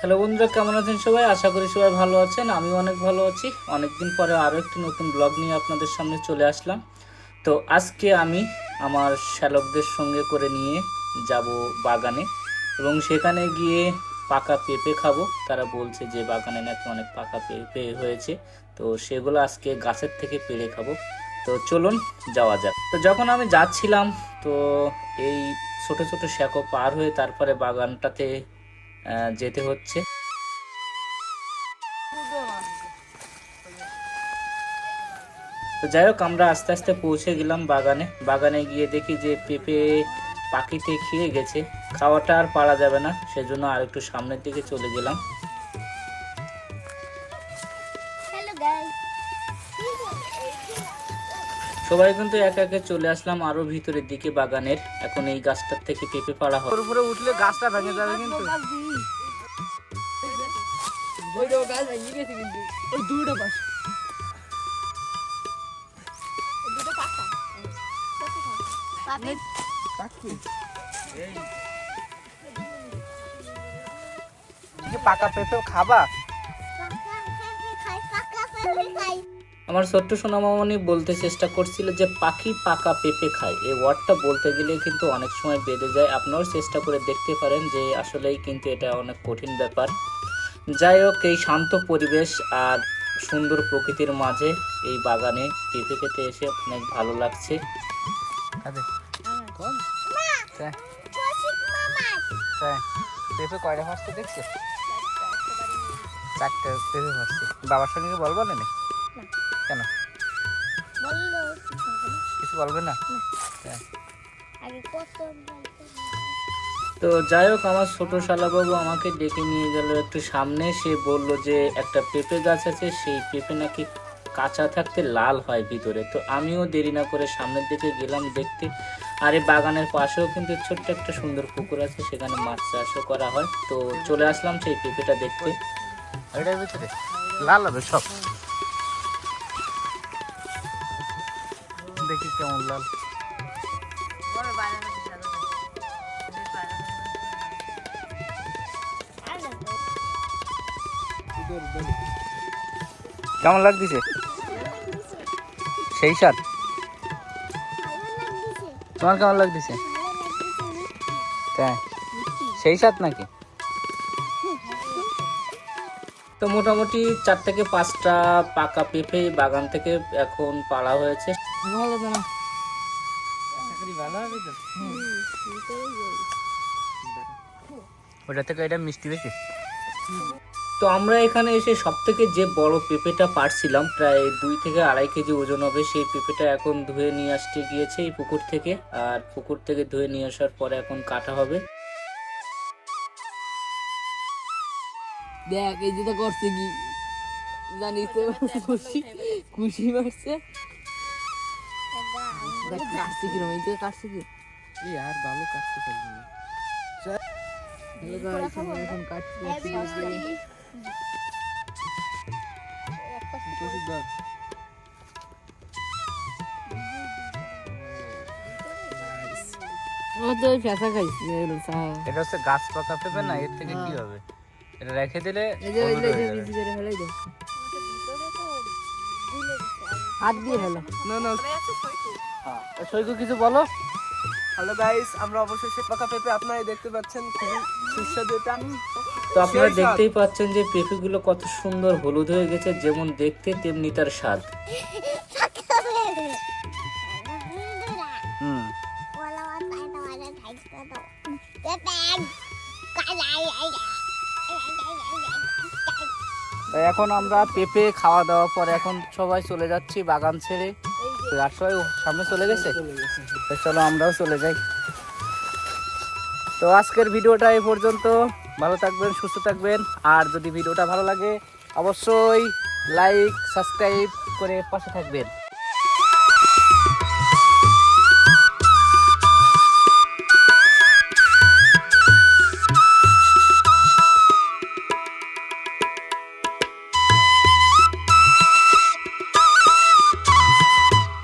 Hello বন্ধুরা, কেমন আছেন সবাই? আশা করি সবাই ভালো আছেন। আমি অনেক ভালো আছি। অনেকদিন পরে আরও একটি নতুন ব্লগ নিয়ে আপনাদের সামনে চলে আসলাম। তো আজকে আমি আমার শ্যালকদের সঙ্গে করে নিয়ে যাব বাগানে এবং সেখানে গিয়ে পাকা পেঁপে খাব। তারা বলছে যে বাগানে নাকি অনেক পাকা পেঁপে হয়েছে। তো সেগুলো আজকে গাছের থেকে পেড়ে খাব। তো চলুন যাওয়া যাক। তো যখন আমি যাচ্ছিলাম, তো এই ছোট ছোট শ্যাকো পার হয়ে তারপরে বাগানটাতে যেতে হচ্ছে। তো যাই হোক, আমরা আস্তে আস্তে পৌঁছে গেলাম বাগানে। বাগানে গিয়ে দেখি যে পেঁপে পাখিতে খেয়ে গেছে। খাওয়াটা আর পারা যাবে না, সেজন্য আর একটু সামনের দিকে চলে গেলাম। সবাই কিন্তু একে একে চলে আসলাম আরও ভিতরের দিকে বাগানের। এখন এই গাছটার থেকে পেঁপে পাড়া হবে উপরে উঠলে গাছটা ভেঙে যাবে কিন্তু। পাকা পেঁপে খাবা? খাই পাকা ফেলে খাই। আমার ছোট্ট সোনামামনি বলতে চেষ্টা করছিল যে পাখি পাকা পেঁপে খায়। এই ওয়ার্ডটা বলতে গেলে কিন্তু অনেক সময় বেঁধে যায়। আপনারাও চেষ্টা করে দেখতে পারেন যে আসলেই কিন্তু এটা অনেক কঠিন ব্যাপার। যাই হোক এই শান্ত পরিবেশ আর সুন্দর প্রকৃতির মাঝে এই বাগানে পেঁপে খেতে এসে অনেক ভালো লাগছে। পেঁপে কয়টা দেখছ চারটে পেঁপে ফার্স্টে বাবার সঙ্গে বলব না? কেন? কিছু বলবে না? কত তো যাই হোক আমার ছোট শালাবাবু আমাকে ডেকে নিয়ে গেল একটু সামনে। সে বলল যে একটা পেঁপে গাছ আছে সেই পেঁপে নাকি কাঁচা থাকতে লাল হয় ভিতরে। তো আমিও দেরি না করে সামনের দিকে গেলাম দেখতে। আর এই বাগানের পাশেও কিন্তু ছোট্ট একটা সুন্দর পুকুর আছে সেখানে মাছ চাষও করা হয়। তো চলে আসলাম সেই পেঁপেটা দেখতে। এটার ভিতরে? লাল হবে সব। দেখি কেমন লাল। কেমন লাগতেছে? সেই সাত তোমার কেমন লাগতেছে? তাই সেই সাত নাকি? তো মোটামুটি চার থেকে পাঁচটা পাকা পেঁপে বাগান থেকে এখন পাড়া হয়েছে। ভালো না। ভালো হবে তো? ওটা থেকে এটা মিষ্টি বেশি? তো আমরা এখানে এসে সব থেকে যে বড় পেঁপেটা পারছিলাম প্রায় দুই থেকে আড়াই কেজি ওজন হবে সেই পেঁপেটা এখন ধুয়ে নিয়ে আসতে গিয়েছে এই পুকুর থেকে। আর পুকুর থেকে ধুয়ে নিয়ে আসার পরে এখন কাটা হবে। দেখ এই যেটা করছে কি? জানিস তো খুশি খুশি মারছে। দেখ কাটছে কিরম এই যে কাটছে কি? এই আর ভালো কাটতে পারবি না। এখন কাটছি। ও তো ফেসা খাইছি এটা হচ্ছে গাছ পাকা পেঁপে না? এর থেকে কি হবে? এটা রেখে দিলে এই যে এই যে। করে হাত দিয়ে ফেলো। না না। হ্যাঁ সৈকু কিছু বলো? হ্যালো গাইস আমরা অবশ্যই সে পাকা পেঁপে আপনারা দেখতে পাচ্ছেন। খুবই সুস্বাদু এটা। তো আপনারা দেখতেই পাচ্ছেন যে পেঁপেগুলো কত সুন্দর হলুদ হয়ে গেছে যেমন দেখতে তেমনি তার স্বাদ। এখন আমরা পেঁপে খাওয়া দাওয়া পর এখন সবাই চলে যাচ্ছি বাগান ছেড়ে। সবাই সামনে চলে গেছে? চলো আমরাও চলে যাই। তো আজকের ভিডিওটা এই পর্যন্ত। ভালো থাকবেন, সুস্থ থাকবেন। আর যদি ভিডিওটা ভালো লাগে, অবশ্যই লাইক সাবস্ক্রাইব করে পাশে থাকবেন।